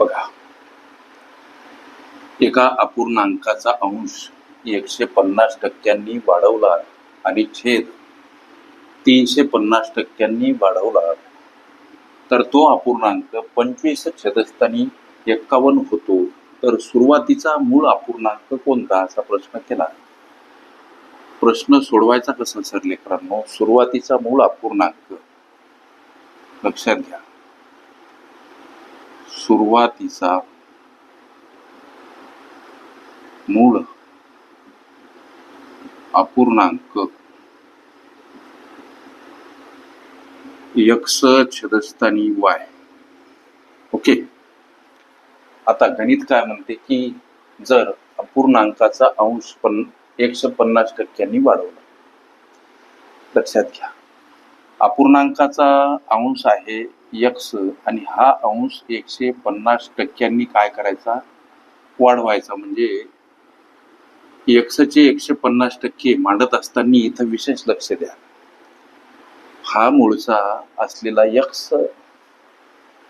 बघा. एका अपूर्णांकाचा अंश एकशे पन्नास टक्क्यांनी वाढवला आणि छेद तीनशे पन्नास टक्क्यांनी वाढवला तर तो अपूर्णांक पंचवीस छेदस्थानी एक्कावन्न होतो. तर सुरुवातीचा मूळ अपूर्णांक कोणता? असा प्रश्न केला. प्रश्न सोडवायचा कसा सर लेकरांनो? सुरुवातीचा मूळ अपूर्णांक लक्षात घ्या. सुरुवातीचा मूळ अपूर्णांक यक्स छदस्थानी वाय. ओके? आता गणित काय म्हणते की जर अपूर्णांकाचा अंश पण एकशे पन्नास टक्क्यांनी वाढवला. लक्षात घ्या. अपूर्णांकाचा अंश आहे यक्स आणि हा अंश एकशे पन्नास टक्क्यांनी काय करायचा? वाढवायचा. म्हणजे यक्सचे एकशे पन्नास टक्के मांडत असताना इथं विशेष लक्ष द्या. हा मूळचा असलेला यक्स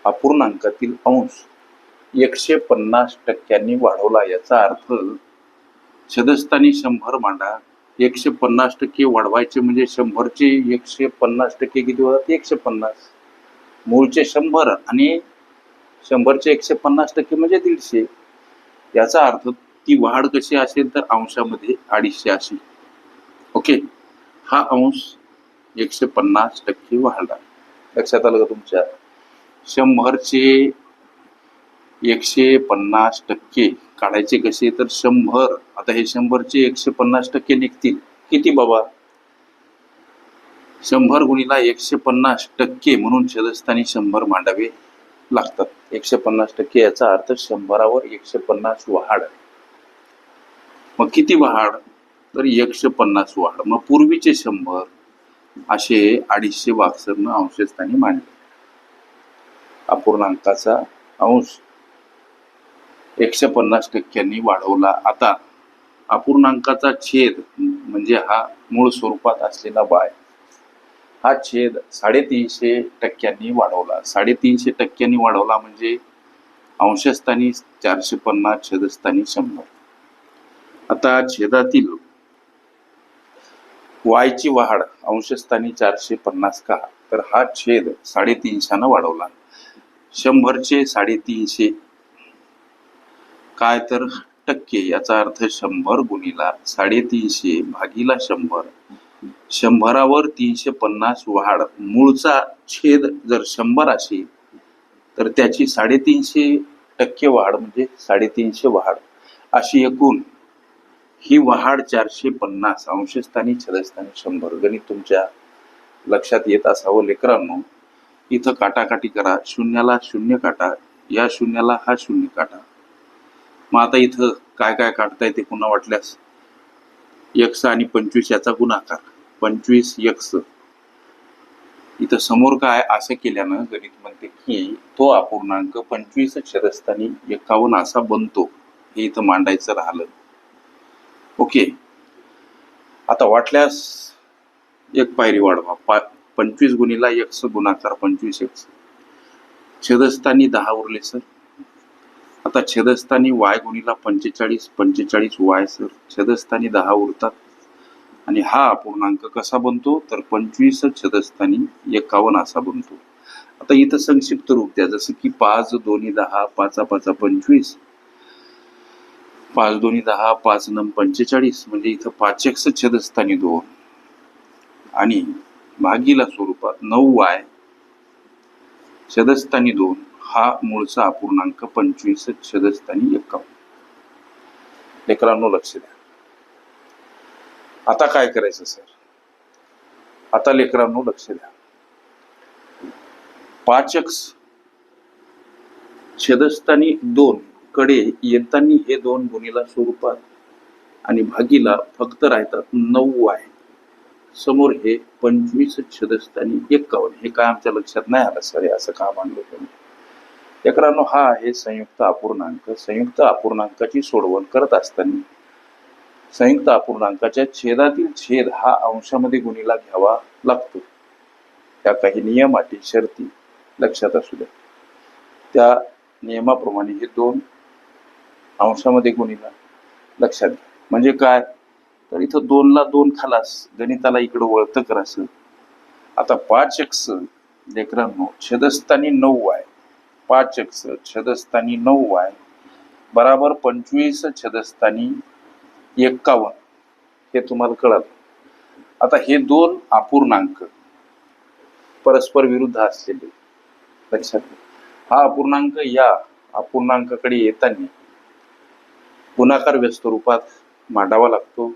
अपूर्णांकातील अंश एकशे पन्नास टक्क्यांनी वाढवला याचा अर्थ छदस्थानी शंभर मांडा एकशे पन्नास टक्के वाढवायचे म्हणजे शंभरचे एकशे पन्नास टक्के किती होतात? एकशे पन्नास. मूळचे शंभर आणि शंभरचे एकशे पन्नास टक्के म्हणजे दीडशे. याचा अर्थ ती वाढ कशी असेल तर अंशामध्ये अडीचशे अशी. ओके? हा अंश एकशे पन्नास टक्के वाढला. लक्षात आलं का तुमच्या? शंभरचे एकशे पन्नास टक्के. काढायचे कसे तर शंभर. आता हे शंभरचे एकशे पन्नास टक्के निघतील. किती बाबा? शंभर गुणीला एकशे पन्नास टक्के म्हणून छदस्थानी शंभर मांडावे लागतात. एकशे पन्नास टक्के याचा अर्थ शंभरावर एकशे पन्नास वाढ मग किती वाढ? तर एकशे पन्नास वाढ. मग पूर्वीचे शंभर असे अडीचशे वाक्सरनं अंशस्थानी मांडले. अपूर्णांकाचा अंश. एकशे पन्नास टक्क्यांनी वाढवला. आता अपूर्णांकाचा छेद म्हणजे हा मूळ स्वरूपात असलेला बाय. हा छेद साडेतीनशे टक्क्यांनी वाढवला. साडेतीनशे टक्क्यांनी वाढवला म्हणजे अंशस्थानी चारशे पन्नास छेदस्थानी शंभर. आता छेदातील वायची वाढ अंशस्थानी चारशे पन्नास का? तर हा छेद साडेतीनशेनं वाढवला. शंभरचे साडेतीनशे काय तर टक्के याचा अर्थ शंभर गुणीला साडेतीनशे भागीला शंभर. शंभरावर तीनशे पन्नास वाढ. मूळचा छेद जर शंभर असेल तर त्याची साडेतीनशे टक्के वाढ म्हणजे साडेतीनशे वाढ. अशी एकूण ही वाढ चारशे पन्नास अंशस्थानी छदस्थानी शंभर गणित तुमच्या लक्षात येत असावं लेकरांनो. इथं काटाकाटी करा. शून्याला शून्य काटा. या शून्याला हा शून्य काटा. मग आता इथं काय काय काढता येते पुन्हा वाटल्यास? यक्स आणि पंचवीस याचा गुणाकार. पंचवीस यक्स. इथं समोर काय असं केल्यानं गणित म्हणते की तो अपूर्णांक पंचवीस शरस्थानी एकावन्न असा बनतो. हे इथं मांडायचं राहिलं. ओके. आता वाटल्यास एक पायरी वाढवा. पा पंचवीस गुणीला एक्स गुणाकार पंचवीस एक्स छेदस्थानी दहा उरले सर? आता छेदस्थानी वाय गुणीला पंचेचाळीस पंचेचाळीस वाय सर. छेदस्थानी दहा उरतात. आणि हा अपूर्णांक कसा बनतो? तर पंचवीस छेदस्थानी एकावन्न असा बनतो. आता इथं संक्षिप्त रूप द्या. जसं की पाच दोन्ही दहा पाचा पाचा पंचवीस. पाच दोन्ही दहा पाच नम पंचेचाळीस. म्हणजे इथं पाच एक्स छेदस्थानी दोन. आणि भागीला स्वरूपात नऊ वाय छेदस्थानी दोन. हा मूळचा अपूर्णांक पंचवीस छदस्थानी एकावन्न लेकरांनो लक्ष द्या. आता काय करायचं सर? आता लेकरांनो लक्ष द्या. पाचक छेदस्थानी दोन कडे येताना हे दोन गुणीला स्वरूपात आणि भागीला फक्त राहतात नऊ आहे. समोर हे पंचवीस छेदस्थानी एक्कावन्न. हे काय आमच्या लक्षात नाही आलं सर? हे असं का मानलं तुम्ही? लेकरांनो हा आहे संयुक्त अपूर्णांक. संयुक्त अपूर्णांकाची सोडवण करत असताना संयुक्त अपूर्णांकाच्या छेदातील छेद हा अंशामध्ये गुणीला घ्यावा लागतो. त्या काही नियम अटी शर्ती लक्षात असू द्या. त्या नियमाप्रमाणे हे दोन अंशामध्ये गुणीला लक्षात घ्या. म्हणजे काय? तर इथं दोनला दोन खालास गणिताला इकडं वळतं करास आता पाच एक्स लेकरांनो छेदस्थानी नऊ आहे पाच एक्स छदस्थानी नऊ वाय बराबर पंचवीस छदस्थानी एक्कावन्न हे तुम्हाला कळालं. आता हे दोन अपूर्णांक परस्पर विरुद्ध असलेले. लक्षात हा अपूर्णांक या अपूर्णांकाकडे येताना गुणाकार व्यस्त रूपात मांडावा लागतो.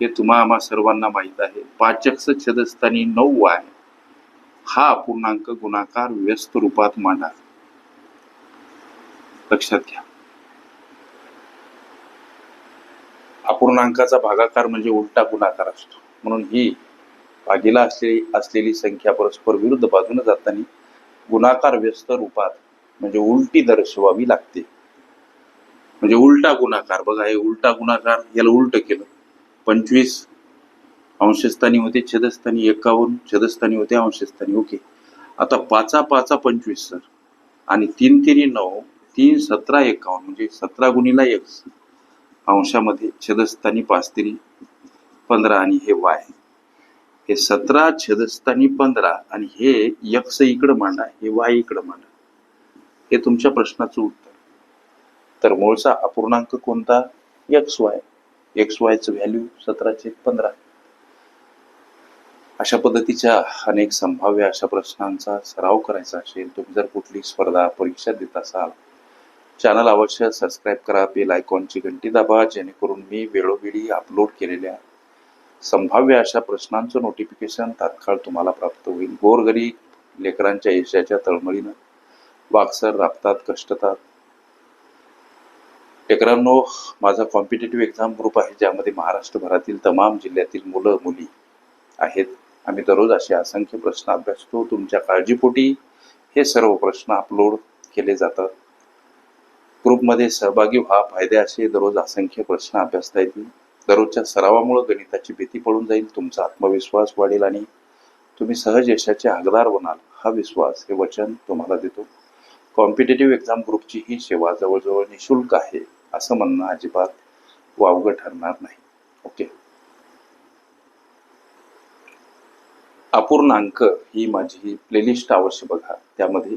हे तुम्हा आम्हा सर्वांना माहीत आहे. पाचक्स छदस्थानी नऊ वाय हा अपूर्णांक गुणाकार व्यस्त रूपात मांडा. लक्षात घ्या. अपूर्णांकाचा भागाकार म्हणजे उलटा गुणाकार असतो. म्हणून ही भागीला असलेली असलेली संख्या परस्पर विरुद्ध बाजूने जाताना गुणाकार व्यस्त रूपात म्हणजे उलटी दर्शवावी लागते. म्हणजे उलटा गुणाकार. बघा हे उलटा गुणाकार याला उलट केलं. पंचवीस अंशस्थानी होते छेदस्थानी एकावन्न छदस्थानी होते अंशस्थानी. ओके. आता पाचा पाचा पंचवीस सर. आणि तीन तिरी नऊ तीन सतरा एकावन्न म्हणजे सतरा गुणीला एक अंशामध्ये छेदस्थानी पाच तरी पंधरा आणि हे वाय हे सतरा छेदस्थानी पंधरा आणि हे यक्स इकडं मांडा हे वाय इकडं मांडा. हे तुमच्या प्रश्नाचं उत्तर. तर मूळचा अपूर्णांक कोणता? X Y. एक्स वायचं व्हॅल्यू सतराशे पंधरा. अशा पद्धतीच्या अनेक संभाव्य अशा प्रश्नांचा सराव करायचा असेल तुम्ही जर कुठली स्पर्धा परीक्षा देत असाल चॅनल अवश्य सबस्क्राईब करा बेल आयकॉनची घंटी दाबा जेणेकरून मी वेळोवेळी अपलोड केलेल्या संभाव्य अशा प्रश्नांचं नोटिफिकेशन तात्काळ तुम्हाला प्राप्त होईल. गोरगरीब लेकरांच्या यशाच्या तळमळीनं वाक्सर राबतात कष्टतात. लेकरांनो माझा कॉम्पिटेटिव्ह एक्झाम ग्रुप आहे ज्यामध्ये महाराष्ट्रभरातील तमाम जिल्ह्यातील मुलं मुली आहेत. आम्ही दररोज असे असंख्य प्रश्न अभ्यासतो. तुमच्या काळजीपोटी हे सर्व प्रश्न अपलोड केले जातात. ग्रुपमध्ये सहभागी व्हा. फायदे असे दररोज असंख्य प्रश्न अभ्यासता येतील. दररोजच्या सरावामुळे गणिताची भीती पडून जाईल तुमचा आत्मविश्वास वाढेल आणि तुम्ही सहज यशाचे हकदार बनाल हा विश्वास हे वचन तुम्हाला देतो. कॉम्पिटेटिव्ह एक्झाम ग्रुपची ही सेवा जवळजवळ निशुल्क आहे असं म्हणणं अजिबात वावगं ठरणार नाही. ओके. अपूर्णांक ही माझी प्लेलिस्ट अवश्य बघा. त्यामध्ये